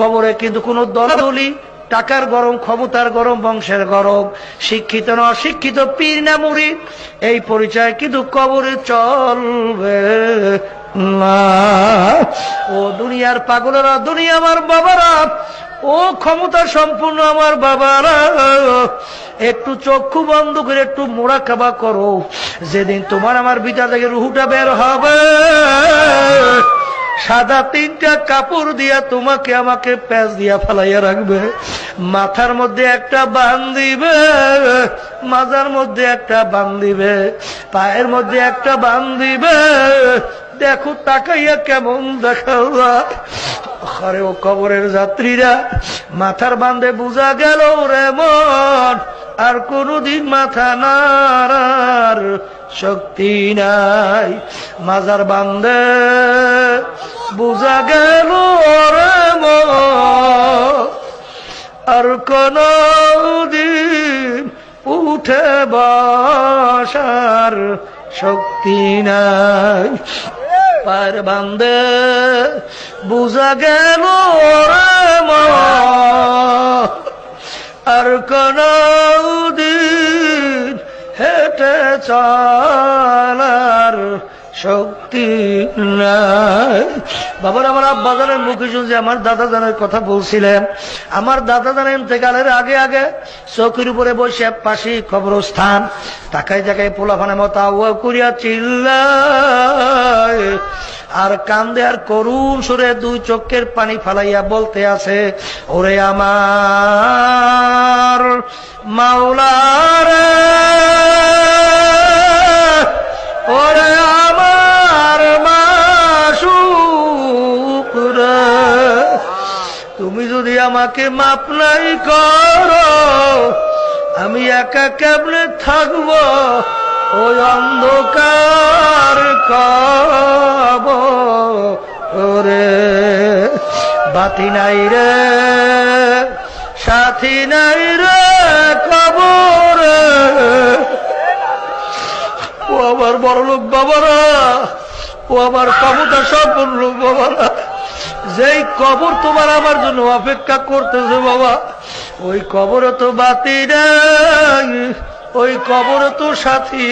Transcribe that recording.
কবরে কিন্তু কোনো দলাদলি, টাকার গরম, ক্ষমতার গরম, বংশের গরম। শিক্ষিত না অশিক্ষিত, পীর না মুড়ি, এই পরিচয় কিন্তু কবরে চলবে ও দুনিয়ার পাগলেরা, দুনিয়া আমার বাবারা, ও ক্ষমতা সম্পূর্ণ আমার বাবারা, একটু চক্ষু বন্ধ করে একটু মোড়া খাবা করো। যেদিন তোমার আমার ভিতর থেকে রুহুটা বের হবে সাদা তিনটা কাপড় দিয়া তোমাকে আমাকে প্যাঁচ দিয়া ফেলাইয়া রাখবে। মাথার মধ্যে একটা বান দিবে, মাজার মধ্যে একটা বান দিবে, পায়ের মধ্যে একটা বান দিবে। দেখো, তাকাইয়া কেমন দেখা ও কবরের যাত্রীরা, মাথার বান্ধে বোঝা গেল রে মন। আর কোনদিন মাথা নাড়ার শক্তি নাই। মাজার বান্ধে বোঝা গেল আর কোন উঠে বসার শক্তি নাই। পার বান্ধে বুঝা গেল আর কোন চলার শক্তি নাই। বাবার, আমার আব্বা জানের মুখে শুনছি, আমার দাদা জানের কথা বলছিলেন। আমার দাদা জানের ইন্তেকালের আগে আগে চৌকির উপরে বসে পাশে কবরস্থান। তাকাই জায়গায় পোলাফানে মতো আউয়া করিয়া চিল্লায়। আর কান্দে আর করুণ সুরে দুই চোখের পানি ফালাইয়া বলতে আছে, ওরে আমার মাওলারে যদি আমাকে মাপ নাই করো, আমি একা কেমনে থাকব? ওই অন্ধকার কব ওরে বাতি নাই রে, সাথী নাই রে কবরে। ও আমার বড় লোক বাবারা, ও আমার ক্ষমতা লোক বাবারা। যেই কবর তোমার আমার জন্য অপেক্ষা করতেছে বাবা, ওই কবরে তো বাতি ওই কবরে তো সাথী